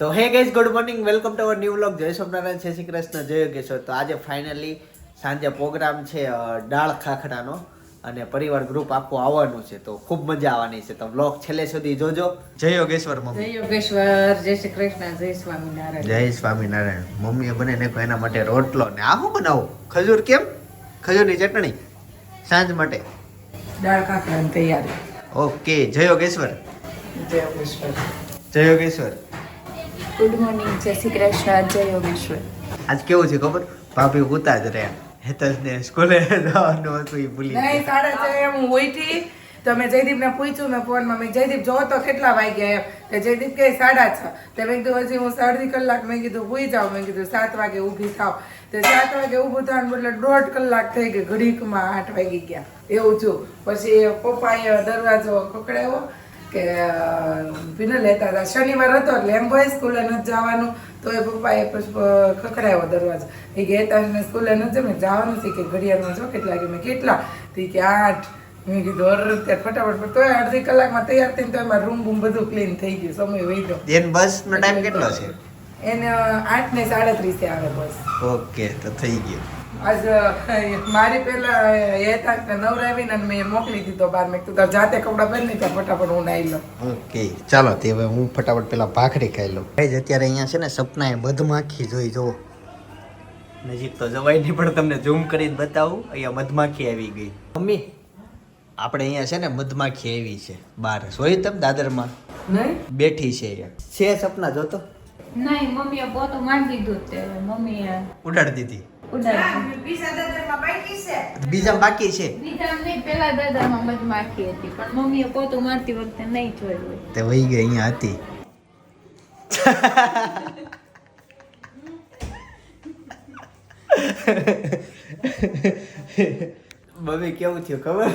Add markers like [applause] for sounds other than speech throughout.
તો hey guys good morning welcome to our new vlog જય સોમનારાયણ જય શ્રી કૃષ્ણ જય યોગેશ્વર. તો આજે ફાઇનલી સાંજે પ્રોગ્રામ છે દાળ ખાખડાનો અને પરિવાર ગ્રુપ આખું આવવાનું છે. તો ખૂબ મજા આવવાની છે. તો વ્લોગ છેલ્લે સુધી જોજો. જય યોગેશ્વર જય યોગેશ્વર જય શ્રી કૃષ્ણ જય સ્વામિનારાયણ. જય સ્વામિનારાયણ. મમ્મીએ બને ને એના માટે રોટલો ને આ હું બનાવું? ખજૂર કેમ? ખજૂરની ચટણી? સાંજ માટે. દાળ ખાખડાની તૈયારી. ઓકે જય યોગેશ્વર. જય યોગેશ્વર. જય યોગેશ્વર. ગુડ મોર્નિંગ જય શ્રી કૃષ્ણ જય યોગેશ્વર. આજ કેવું છે ખબર? ભાભી ઉતા જ રહ્યા. હેતલને સ્કૂલે જવાનું હતું એ ભૂલી નહીં સાડા છ એમ હું ઉઠી તો મેં જયદીપને પૂછ્યું મેં ફોનમાં મેં જયદીપ જો તો કેટલા વાગ્યા એમ. તો જયદીપ કહે સાડા છ. તો મેં કીધું હજી હું અડધી કલાક મેં કીધું ભૂઈ જાઉં મેં કીધું સાત વાગે ઊભી થાવ તે સાત વાગે ઊભું થવાનું બદલે દોઢ કલાક થઈ ગઈ ઘડીકમાં આઠ વાગી ગયા. એવું છું પછી પપ્પાએ દરવાજો ખકડાવ્યો કે વિનર લેતા હતા. શનિવાર હતો એટલે એમ ભાઈ સ્કૂલે નથી જવાનું તો એ પપ્પાએ ખખડાયો દરવાજો. એ કે હેતાને સ્કૂલે નથી જમે જવાનું છે કે ઘડિયાળમાં જો કેટલા કે મેં કેટલા? તો કે આઠ. મેં કીધું અરે અત્યારે ફટાફટ તોય અડધી કલાકમાં તૈયાર થઈને તો એમાં રૂમ બૂમ બધું ક્લીન થઈ ગયું સમય વહી ગયો. એન બસનો ટાઈમ કેટલો છે? એને આઠ ને સાડત્રીસે આવે બસ. ઓકે તો થઈ ગયું. મારી પેલા કે નવરાવીને અને મેં મોકલી દીધો બાર મેં કીધું તાર જાતે કપડાં પહેરી નહીં તો ફટાફટ હું નાઈ લઉં. ઓકે ચાલો તે હવે હું ફટાફટ પેલા ભાખરી ખાઈ લઉં. ભાઈ અત્યારે અહીંયા છે ને એ મધમાખી જોઈ જુઓ. નજીક તો જવાય નહીં પણ તમને ઝૂમ કરીને બતાવું અહીંયા મધમાખી આવી ગઈ. મમ્મી આપણે અહીંયા છે ને મધમાખી આવી છે બહાર. જોઈ તમે દાદરમાં? નહીં? બેઠી છે અહીંયા. છે સપના જોતો? નહીં મમ્મીએ પોતું માંડી દીધું તે મમ્મીએ ઉડાડી દીધી. બીજા બાકી છે. પેલા દાદામાં મધમાખી હતી પણ મમ્મીએ પોતું મારતી વખતે નહીં જોયું તે વહી ગઈ અહીંયા હતી. મમ્મી કેવું થયું ખબર?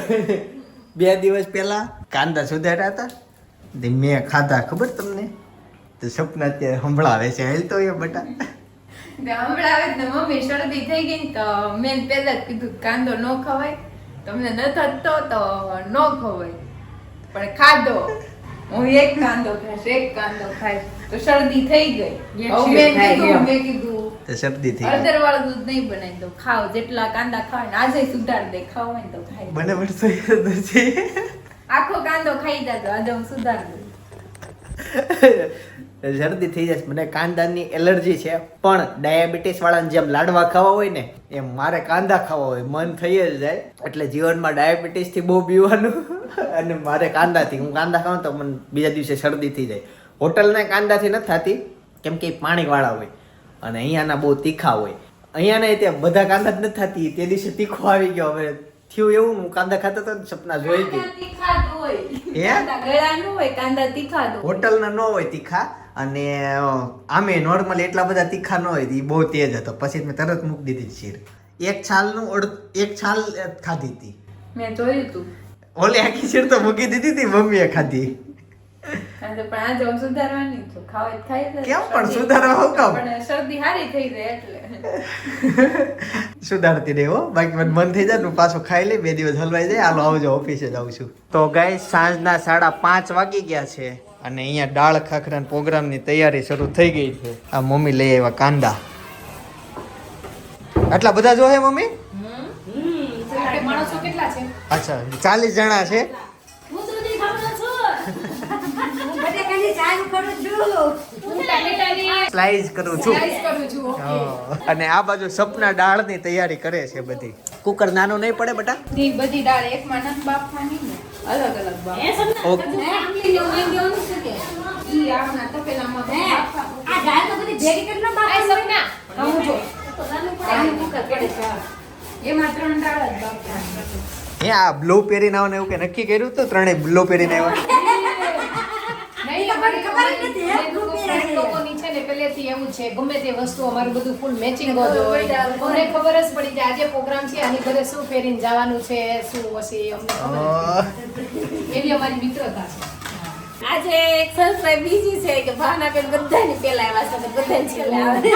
બે દિવસ પહેલા કાંદા સુધાર્યા હતા. મેં ખાધા ખબર તમને? તો સપના અત્યારે સંભળાવે છે હેલતો એ બટા. હમણાં આવે ને મમ્મી શરદી થઈ ગઈ ને તો મેં પહેલા જ કીધું કે કાંદો ન ખવાય. તમને ન થતો તો ન ખવાય. પણ ખાધો. હું એક કાંદો ખાઈશ એક કાંદો ખાઈશ. તો શરદી થઈ ગઈ. મેં કીધું. મેં કીધું તો શરદી થઈ ગઈ. વાળું દૂધ નહીં બનાવી તો ખાવ જેટલા કાંદા ખાવ ને આજે સુધાર દે. ખાવ હોય ને તો ખાઈ નથી. આખો કાંદો ખાઈ જાજો આજે હું સુધાર દઉં. [laughs] શરદી થઈ જશે મને કાંદાની એલર્જી છે પણ ડાયાબિટીસ વાળાને જેમ લાડવા ખાવા હોય ને એમ મારે કાંદા ખાવા હોય. મન થઈ જ જાય. એટલે જીવનમાં ડાયાબિટીસથી બહુ પીવાનું [laughs] અને મારે કાંદાથી. હું કાંદા ખાઉં તો મને બીજા દિવસે શરદી થઈ જાય. હોટલના કાંદાથી નથી થતી કેમ કે પાણીવાળા હોય. અને અહીંયાના બહુ તીખા હોય. અહીંયાના ત્યાં બધા કાંદા જ નથી થતી. તે દિવસે તીખો આવી ગયો. હવે થયું એવું હું કાંદા ખાતો હતો સપના જોઈ ગઈ. હોટલના ન હોય તીખા. અને આમે નોર્મલ એટલા બધા તીખા ન હોય એ બહુ તેજ હતો. પછી મેં તરત મૂકી દીધી શીર. એક છાલનું અડ એક છાલ ખાધી હતી મેં જોયું હતું ઓલી આખી શીર તો મૂકી દીધી હતી મમ્મીએ ખાધી. [laughs] સુધારતી રહી બાકી મને મન થઈ જાય પાછું ખાઈ લઈ બે દિવસ હલવાઈ જાય. હાલો આવજો ઓફિસે જાઉં છું. તો ગાય સાંજના સાડા પાંચ વાગી ગયા છે. અને અહીંયા દાળ ખાખરા પ્રોગ્રામની તૈયારી શરૂ થઈ ગઈ છે. આ મમ્મી લઈ આવ્યા કાંદા. આટલા બધા જો હે મમ્મી? અચ્છા, ચાલીસ જણા છે? સ્લાઈસ કરું છું. અને આ બાજુ સપના દાળની તૈયારી કરે છે બધી. કુકર નાનું નહીં પડે બટા? બધી દાળ એકમાં નથી બાફવાની. અલગ અલગ હે આ બ્લુ પહેરીને આવવાનું એવું કે નક્કી કર્યું તો ત્રણેય બ્લુ પહેરીને [laughs] આવ્યા નહીં, અમારી મેં લોકો friend લોકોની છે ને પહેલેથી એવું છે ગમે તે વસ્તુ અમારું બધું ફૂલ મેચિંગ જ હોય. અમને ખબર જ પડી જાય આજે પ્રોગ્રામ છે આની ઘરે શું પહેરીને જવાનું છે શું હશે એ અમને ખબર એવી અમારી મિત્રતા છે. આજે એક સંસ્થા બીજી છે કે ભાવના બેન બધાની પેલા આવ્યા છે બધાને છેલ્લા આવે.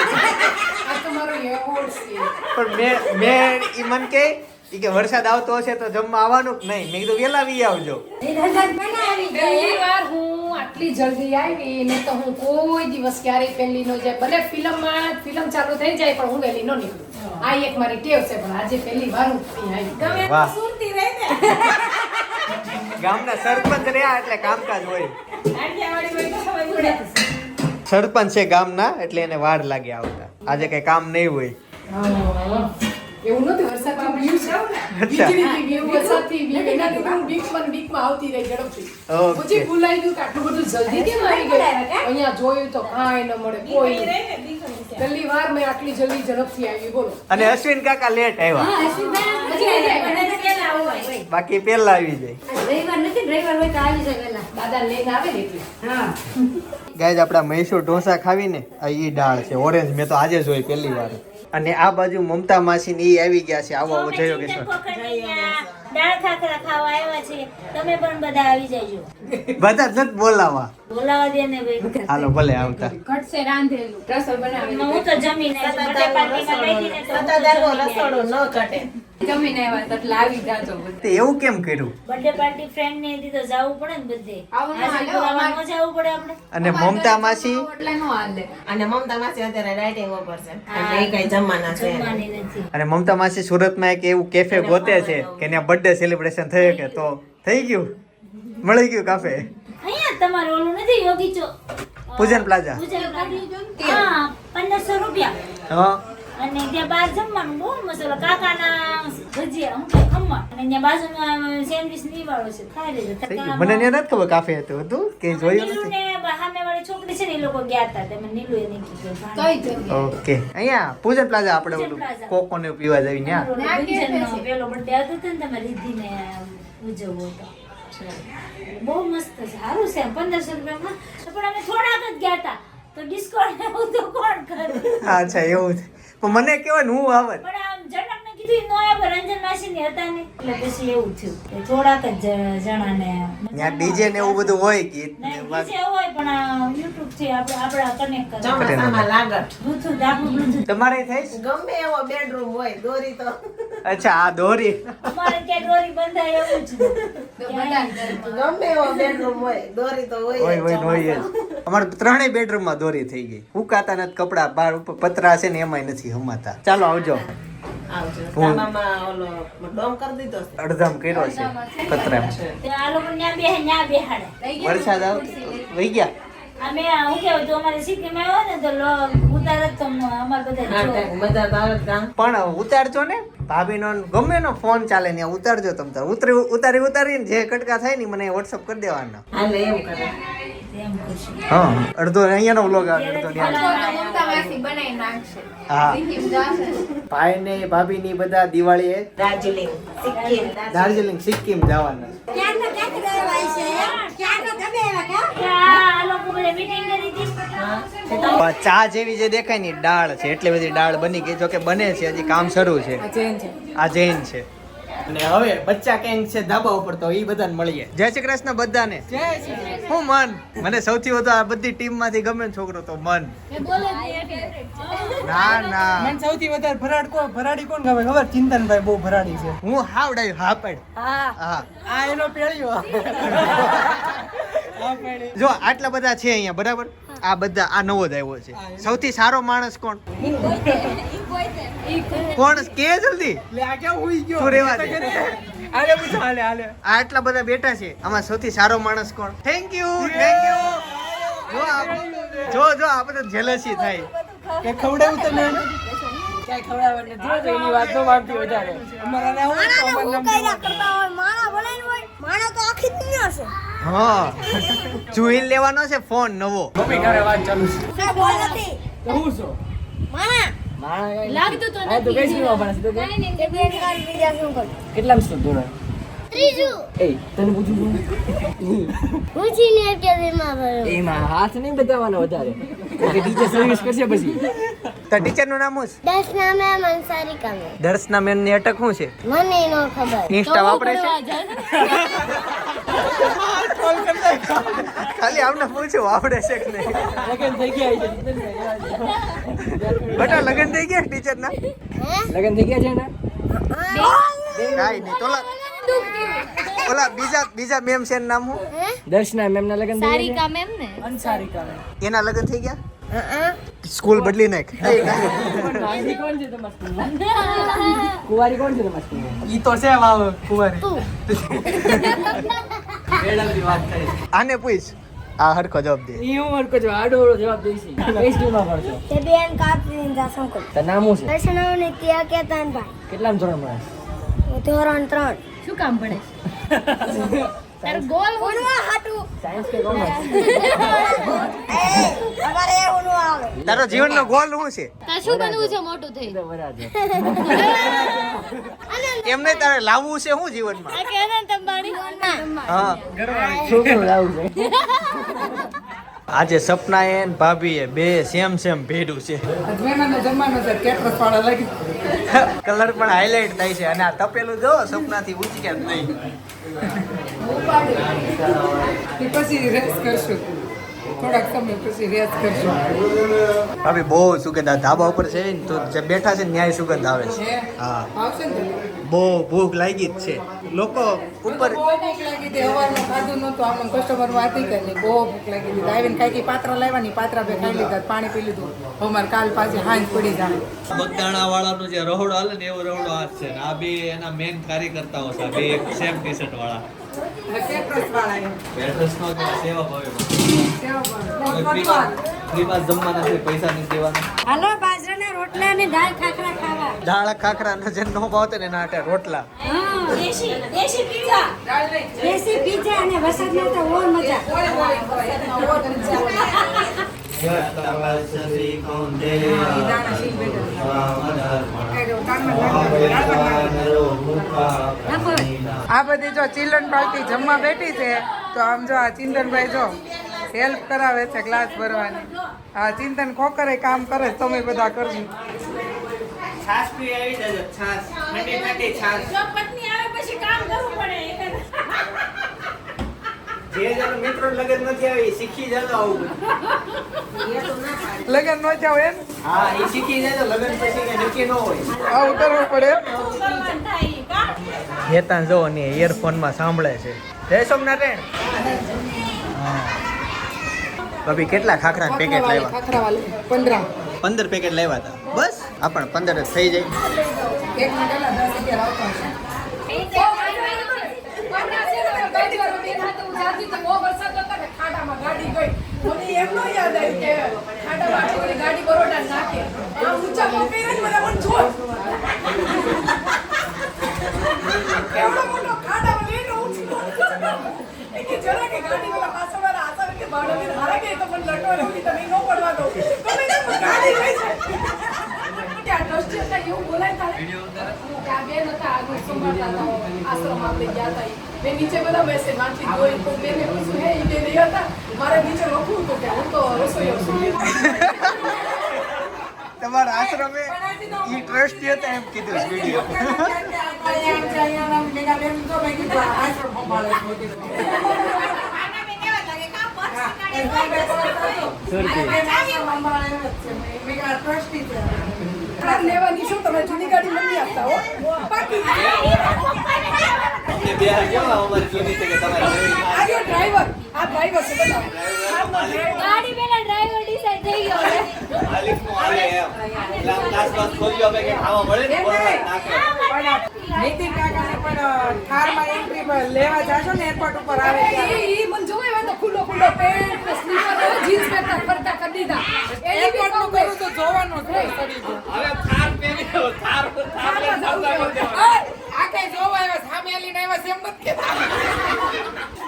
આ તમારો એવોર્ડ છે. પણ મેં મેં ઈ મન કે ઈ કે વરસાદ આવતો હશે તો જમવા આવવાનું? જ નહીં મેં કીધું વેલા વી આવજો. પહેલી વાર હું આટલી જલ્દી આવી ને તો હું કોઈ દિવસ ક્યારેય પહેલી નો જાય. ભલે ફિલ્મમાં ફિલ્મ ચાલુ થઈ જાય પણ હું વહેલી નો નીકળું. આ એક મારી ટેવ છે પણ આજે પહેલી વાર હું આવી. વાહ. સુરતી રહે ને. ગામના સરપંચ રહ્યા એટલે કામકાજ હોય. સરપંચ છે ગામના એટલે એને વાર લાગે આવતા. આજે કઈ કામ નહીં હોય. એવું નથી વરસાદથી બીવું છે અચ્છા. વીજળીથી બીવું, વરસાદથી બીવું. એનાથી હું બીકમાં ને બીકમાં આવતી રહી ઝડપથી. પછી ભૂલાઈ ગયું કે આટલું બધું જલ્દી કેમ આવી ગયું અહીંયા જોયું તો કાંઈ ન મળે કોઈ રહી નહીં. ને દીકરી છે. પહેલી વાર મેં આટલી જલ્દી ઝડપથી આવી બોલો અને અશ્વિન કાકા લેટ આવ્યા. બાકી પેલા આવી જાય રવિવાર નથી રવિવાર હોય તો આવી જાય વહેલા દાદા લઈને આવે ને એટલે ગાય મૈસૂર ઢોસા ખાવીને આ ઈ ડાળ છે ઓરેન્જ મેં તો આજે જોઈ પહેલી વાર અને આ બાજુ મમતા માસી ને ઈ આવી ગયા છે આવો આવો જયો કિશોર દાળ ખાખરા ખાવા આવ્યા છે. તમે પણ બધા આવી જજો. બધા જ બોલાવા. બોલાવા દે ને ભાઈ. હાલો ભલે આવતા. ઘટશે રાંધેલું. રસોઈ બનાવી હું તો જમીને બર્થડે પાર્ટીમાં ગઈ ને. તો રસોડો ન જમીને જમીને આવ્યા તો લાવી જાજો તે એવું કેમ કર્યું? બર્થડે પાર્ટી ફ્રેન્ડ ને દીધો તો જવું પડે ને બધે. આવું ના હાલે, આશીર્વાદમાં ન જવું પડે આપણે. અને મમતા માસી? એટલે નો હાલે. અને મમતા માસી અત્યારે રાઇટિંગ ઉપર છે. એટલે એ કઈ જમવાના છે. અને મમતા માસી સુરતમાં એક એવું કેફે ગોતે છે કે ત્યાં બર્થડે સેલિબ્રેશન થયે કે તો થઈ ગયું? મળી ગયું કાફે અહીંયા તમારે ઓલું નથી યોગી ચો પૂજન પ્લાઝા. પૂજન પ્લાઝા. હા પંદરસો રૂપિયા. હા. અને ત્યાં બહાર જમવાનું બહુ મસ્ત કાકાના ભજીયા હું કે ખમણ. અને ત્યાં બાજુમાં સેન્ડવિચ નીવાળો છે ખાઈ લેજો. મને ત્યાં નથી ખબર કાફે હતું હતું કે જોયું નથી? ને સામેવાળી છોકરી છે ને એ લોકો ગયા હતા તમે નીલુ એ કીધું ઓકે. અહીંયા પૂજન પ્લાઝા આપણે ઓલું. કોકો ને પીવા જઈને ત્યાં. પેલો હતો ને ઉજવવો હતો. બહુ મસ્ત છે. સારું છે પંદરસો રૂપિયામાં? પણ અમે થોડાક જ ગયા હતા. તો ડિસ્કાઉન્ટ એવું તો કોણ કરે? અચ્છા એવું છે. પણ મને કહેવાય ને હું આવત. પણ આમ જનકને કીધું નો આવ્યા રંજન માસીની હતા ને એટલે પછી એવું થયું કે થોડાક જ જ- જણાને ત્યાં ડીજે ને એવું બધું હોય ગીત ને નહીં, હોય પણ આ થી આપણે આપણા કનેક્ટ કરે. ચોમાસામાં લાગટ Bluetooth આપણું Bluetooth તમારે થાય ગમે એવો બેડરૂમ હોય દોરી તો. અચ્છા આ દોરી. અમારે ક્યાંય દોરી બંધાય એવું જ નહીં. તો બધા ઘરમાં. ગમે એવો બેડરૂમ હોય દોરી તો હોય હોય હોય હોય અમારે ત્રણેય બેડરૂમમાં દોરી થઈ ગઈ. ઉકાતા નથી કપડા બાર ઉપર પતરા છે ને એમાંય નથી હમાતા. ચાલો આવજો. આવજો. હું- ધાબામાં ઓલો ડોમ કરી દીધો છે. અડધામ કર્યો છે પતરા તે આ લોકો ન્યા બેહે ન્યા બેહાડે. લઈ ગયા વરસાદ વહી ગયા? અમે હું કેવું તો અમારે સિક્કિમ આવ્યો ને તો ઉતાર જ તો અમારે બધા હા જો. કાંઈક મજા આવે પણ ઉતારજો ને. ભાભી નો ગમે નો ફોન ચાલે ને ઉતારજો તમ તાર. ઉતરી ઉતારી ઉતારીને જે કટકા થાય ને મને વોટ્સઅપ કરી દેવાના. હાલે એમ કરે. હા અડધો અહીંયાનો વ્લોગ આવે અડધો ભાઈ ને ભાભી ની બધા દિવાળીએ દાર્જિલિંગ સિક્કિમ. દાર્જિલિંગ સિક્કિમ જવાના. ચા જેવી જે દેખાયની દાળ છે. એટલી બધી દાળ બની ગઈ. જો કે બને છે હજી કામ શરૂ છે. આ ચેન છે. આ જૈન છે. અને હવે બચ્ચા કેંગ છે ધાબા ઉપર તો એ બધાને મળીએ. જય શ્રી કૃષ્ણ બધાને. હું મન. મને સૌથી વધુ આ બધી ટીમમાંથી ગમે ને છોકરો તો મન. ના ના. મન સૌથી વધારે ભરાડ કોણ ભરાડી કોણ ગમે? ખબર? ચિંતનભાઈ બહુ ભરાડી છે. હું હા હાપડ. હા. આ એનો પેળ્યો. [laughs] જો આટલા બધા છે અહીંયા બરાબર? આ બધા આ નવો જ આવ્યો છે. સૌથી સારો માણસ કોણ? કોણ? કે જલ્દી? તું દે. આ આટલા બધા બેઠા છે. આમાં સૌથી સારો માણસ કોણ? થેન્ક યુ થેન્ક યુ જો જો જો આ બધા જેલસી થાય. કે ખવડાવું તમે? લેવાનો છે ફોન નવો. મમ્મી ઘરે વાત ચાલુ છે. હું શું માણા લાગતું તો કે? કેટલામ સુધી ધોરણ એ તને પૂછું છું? એમાં હાથ નહીં બતાવવાનો વધારે. કે ટીચર સર્વિસ કરશે પછી. તો ટીચરનું નામ શું છે? મેમ અંસારિકા મેમ. દર્શના મેમની અટક શું છે? મને નો ખબર. ઇન્સ્ટા વાપરે છે? ખાલી આમને પૂછ્યું આપડે છે કે નહીં? લગન થઈ ગયા છે. જીતનભાઈ. બેટા લગ્ન થઈ ગયા ટીચર ના લગન થઈ ગયા છે ને. કાઈ નહીં તોલા ઓલા બીજા બીજા મેમ છે નામ હું? દર્શના મેમ ના લગન સારિકા મેમ ને? અંસારિકા મેમ. એના લગન થઈ ગયા? સ્કૂલ બદલી નાખ. કુંવારી કોણ છે તમારી સ્કૂલમાં? કોણ છે તમારા ઈ તો છે વાવ કુંવારી. આને પૂછ. આ હરખો જવાબ દે. ઈ હું હરખો જવાબ આડો જવાબ દઈશી. કઈ સ્કૂલમાં ભણશો? તે બેન કાપી જાસમ કર તાર નામ શું છે? દર્શનાવ ને ત્યાં કેતાન ભાઈ. કેટલામ ધોરણ ભણે હું ધોરણ ત્રણ. શું કામ પડે? તારો ગોલ ઉનવા હાટુ. સાયન્સ કે કોમર્સ અમારે ઉનવા આવે. તારો જીવનનો ગોલ શું છે? તાર શું બનવું છે મોટું થઈ? બરાબર એમ તારે લાવવું છે શું જીવનમાં? કે અનંત અંબાણી હા. છોકરું લાવું છે? આજે સપના એ ભાભી એ બે સેમ સેમ ભેડું છે. કલર પણ હાઇલાઇટ થાય છે અને આ તપેલું જો નહીં પછી રેસ કરશું. થોડાક સમય પછી રેસ કરશું. ભાભી બહુ સુગંધ આ ધાબા ઉપર છે ને તો જે બેઠા છે ને ન્યાય સુગંધ આવે છે. હા? આવશે ને બહુ ભૂખ લાગી જ છે. લોકો ઉપર બહુ ભૂખ લાગી હતી સવારમાં ખાધું નહોતું આમ કસ્ટમર વાતી કરી બહુ ભૂખ લાગી હતી. આવીને કાંઈક પાત્રા લાવ્યા ની પાત્રા બે ખાઈ લીધા પાણી પી લીધું. અમારે કાલ પાછી હાંજ પડી જાય. બગદાણા વાળાનો જે રહોડો હાલે ને એવો રહોડો આ છે ને આ બે એના મેન કાર્યકર્તાઓ છે બે સેમ ટી શર્ટ વાળા. કેટરસ વાળા એમ નો સેવા ભાવે. સેવા ફ્રીમાં ફ્રીમાં જમવાના છે પૈસા નથી દેવાના. હાલો રોટલા અને દાળ ખાખરા ખાવા. દાળ ખાખરા ને જે નો ભાવતે ને એના રોટલા. દેશી દેશી પીઝા દેશી પીઝા અને વરસાદમાં તો ઓર મજા. ઓય ઓય દાણા શીખ આ બધી જો ચિલ્ડ્રન પાર્ટી જમવા બેઠી છે તો આમ જો આ ચિલ્ડ્રનભાઈ જો હેલ્પ કરાવે છે ગ્લાસ ભરવાની. આ ચિંતન ખોકરે કામ કરે તમે બધા કરજો. છાસ પી આવી જજો છાસ ઠંડી ઠંડી છાસ પત્ની આવે પછી કામ કરવું પડે જે જણ મિત્રો લગન નથી આવી શીખી જજો આવું લગન ન જાવ એમ? હા એ શીખી જાય લગન પછી કે નક્કી ન હોય. આવું કરવું પડે હેતાન જો ને ઇયરફોનમાં સાંભળે છે. જય સોમનારાયણ. ભાભી કેટલા ખાખરા પેકેટ લાવ્યા? ખાખરા વાળી પંદરા. પંદર પેકેટ લાવ્યા હતા. બસ આ પણ પંદર જ થઈ જાય. એક મિનિટ દસ અગિયાર આવતા હશે. નીચે બધા મેસેજ વાંચી જોઈ તો બેને પૂછ્યું હે બેન હતા મારે નીચે લખવું હતું કે હું તો રસોઈયો છું તમારા આશ્રમે ઈ ટ્રસ્ટી હતા એમ કીધું છે. વીડિયો લેવાની શું તમે જૂની ગાડી નથી આપતા હો ડ્રાઈવર આ ડ્રાઈવર છે. ગાડી પેલા ડ્રાઈવર ડિસાઈડ થઈ ગયો છે. માલિકનું હાલે એમ એટલે આમ નાસ ખોલ્યો કે ખાવા મળે ને નીતિન કાકાને પણ થારમાં એન્ટ્રી લેવા જાશો ને એરપોર્ટ ઉપર આવે ત્યારે. ઈ મને જોવે તો ખુલ્લો ખુલ્લો પેન્ટ સ્લીપર જીન્સ પહેરતા ફરતા કરી દીધા. એરપોર્ટનું કરું તો જોવાનું છે હવે થાર પહેરી થાર થાર લઈને છે. આ કઈ જોવા આવ્યા સામે આલીને આવ્યા છે એમ નથી કહેતા.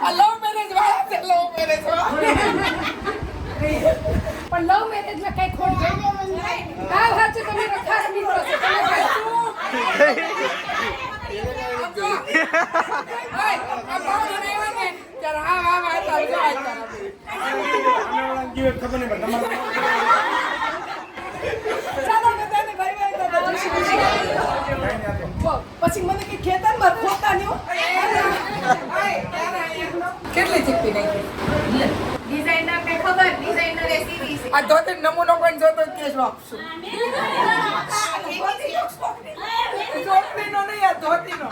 આ લવ મેરેજ વાળા છે લવ મેરેજ વાળા. પણ લવ મેરેજમાં કઈ ખોટ છે હા સાચું તમે રખાર મિત્રો છો. તમે પછી મને કઈ ખેતા ને મારે ખોતા નહીં કેટલી ચીપી નાખી ડિઝાઇનર કઈ ખબર ડિઝાઇનર એ સીવી છે આ ધોતી નમૂનો પણ જોતો કેસ આપશું મેં ચોકડીનો નહીં આ ધોતીનો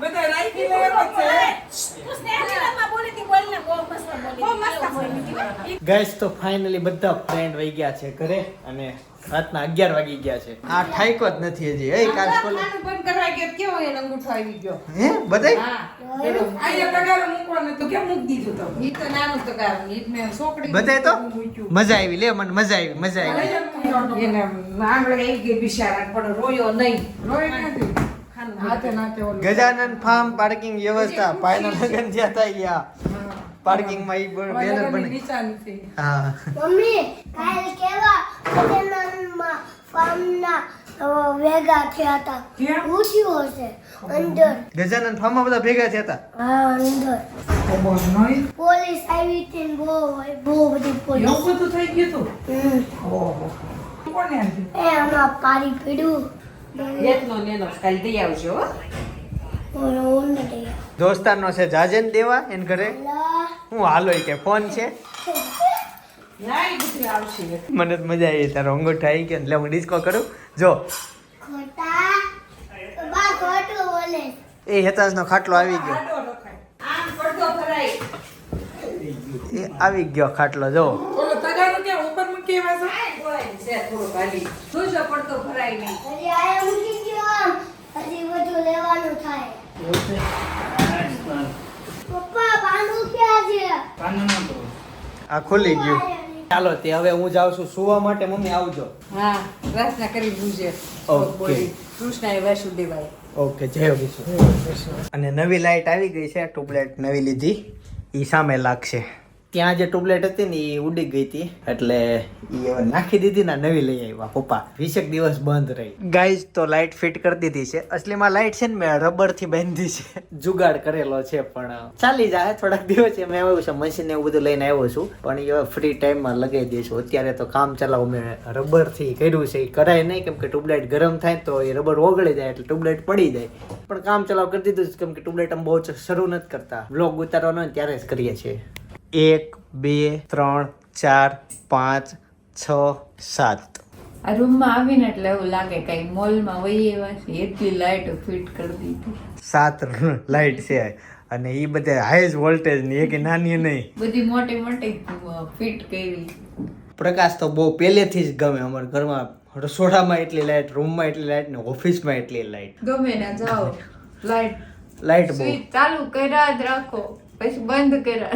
બધા રાખી લે એમ. જ છે. ગાઈસ તો ફાઇનલી બધા ફ્રેન્ડ વહી ગયા છે ઘરે અને રાતના અગિયાર વાગી ગયા છે. આ ઠાઈકો જ નથી હજી. એ કાલ સ્કૂલ બંધ કરવા ગયો કેવો એને અંગૂઠો આવી ગયો? હે બધાય? અહીંયા તગારો મૂકવાનું તો કેમ મૂકી દીધું તો? ઈ તો નાનું તગારું ઈ જ મેં બધાય તો? મજા આવી લે મને મજા આવી મજા આવી. એને આંગળે આવી ગઈ બિચારા પણ રોયો નહીં. રોયો નથી. હાથે નાથે ઓલું. ગજાનન ફાર્મ પાર્કિંગ વ્યવસ્થા. પાયના લગન જ્યાં થાય ગયા પાર્કિંગમાં ઈ બેનર બને. નિશાની છે. હા. મમ્મી કાલ કેવા ફોટેનનમાં ફાર્મ ના ભેગા થયા હતા ક્યાં? પૂછ્યું હશે અંદર. ગજાનન ફાર્મમાં બધા ભેગા થયા હતા હા અંદર. પોલીસ આવી હતી બહુ બહુ બધી પોલીસ. એવું બધું થઈ ગયું તું? હમ. ઓહો. કોને આપ્યું? એ આમાં પાડી પીડ્યું. એકનો ને કાલ દઈ આવજો હો. ઓલો ઓને દે દોસ્તારનો છે જાજેન દેવા એન ઘરે? હું હાલો કે ફોન છે. મને તો મજા આવી તારો અંગૂઠા આવી ગયો એટલે હું ડિસ્કો કરું. જો. એ હેતાસ નો ખાટલો આવી ગયો. ભરાય. એ આવી ગયો ખાટલો જો. ઓલો તગારો આ ખુલી ગયું. ચાલો તે હવે હું જાઉં છું. સુવા માટે મમ્મી આવજો. હા પ્રાર્થના કરી પૂજે ઓકે. કૃષ્ણ વાસુદેવાય. ઓકે જય વિષ્ણુ. અને નવી લાઈટ આવી ગઈ છે ટ્યુબલાઇટ નવી લીધી. એ સામે લાગશે. ત્યાં જે ટ્યુબલાઇટ હતી ને એ ઉડી ગઈ હતી. એટલે એ નાખી દીધી ને નવી લઈ આવ્યા. પપ્પા વીસેક દિવસ બંધ રહી. ગાઈઝ તો લાઇટ ફિટ કરી દીધી છે. અસલીમાં લાઇટ છે ને મેં રબરથી બાંધી છે. જુગાડ કરેલો છે પણ ચાલી જાય થોડાક દિવસ મેં આવ્યું છે. મશીન એવું બધું લઈને આવ્યો છું. પણ એ ફ્રી ટાઈમમાં લગાવી દઈશું અત્યારે તો કામ ચલાવું મેં રબરથી કર્યું છે. એ કરાય નહીં કેમ કે ટ્યુબલાઇટ ગરમ થાય તો એ રબર ઓગળી જાય એટલે ટ્યુબલાઇટ પડી જાય. પણ કામ ચલાવ કરી દીધું છે કેમ કે ટ્યુબલાઇટ આમ બહુ શરૂ નથી કરતા. બ્લોગ ઉતારવાનો ત્યારે જ કરીએ છીએ. એક બે ત્રણ ચાર પાંચ છ સાત. આ રૂમમાં આવીને એટલે એવું લાગે કઈ મોલમાં વહી એવા છે એટલી લાઇટ ફિટ કરી દીધી. સાત લાઇટ છે. અને એ બધા હાઈએસ્ટ વોલ્ટેજની એક નાની નહીં. બધી મોટી મોટી ફિટ કરી. પ્રકાશ તો બહુ પહેલેથી જ ગમે અમારા ઘરમાં. રસોડામાં એટલી લાઇટ રૂમમાં એટલી લાઇટ ને ઓફિસમાં એટલી લાઇટ ગમે ના જાઓ. [laughs] લાઈટ લાઇટ બહુ. ચાલુ કર્યા જ રાખો. પછી બંધ કર્યા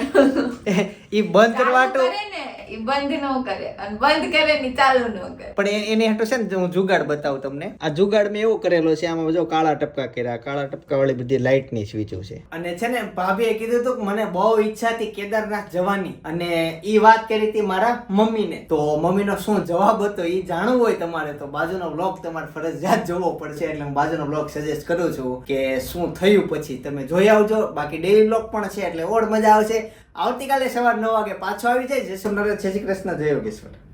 એ બંધ કરવા ચાલુ હાટુ- કરે ને એ બંધ ન કરે અને બંધ કરે ની ચાલુ ન કરે. પણ એને હેઠો છે ને હું જુગાડ બતાવું તમને. આ જુગાડ મેં એવો કરેલો છે આમાં જો કાળા ટપકા કર્યા. કાળા ટપકા વાળી બધી લાઇટની સ્વિચો છે. અને છે ને ભાભીએ કીધું હતું કે મને બહુ ઈચ્છા હતી કેદારનાથ જવાની. અને ઈ વાત કરી હતી મારા મમ્મીને. તો મમ્મીનો શું જવાબ હતો ઈ જાણવું હોય તમારે તો બાજુનો બ્લોગ તમારે ફરજિયાત જોવો પડશે. એટલે હું બાજુનો બ્લોગ સજેસ્ટ કરું છું કે શું થયું પછી તમે જોઈ આવજો. બાકી ડેલી બ્લોગ પણ છે એટલે ઓડ મજા આવશે. આવતીકાલે સવાર નવ વાગે પાછો આવી જાય જય સોમનાથ જય શ્રી કૃષ્ણ જય યોગેશ્વર.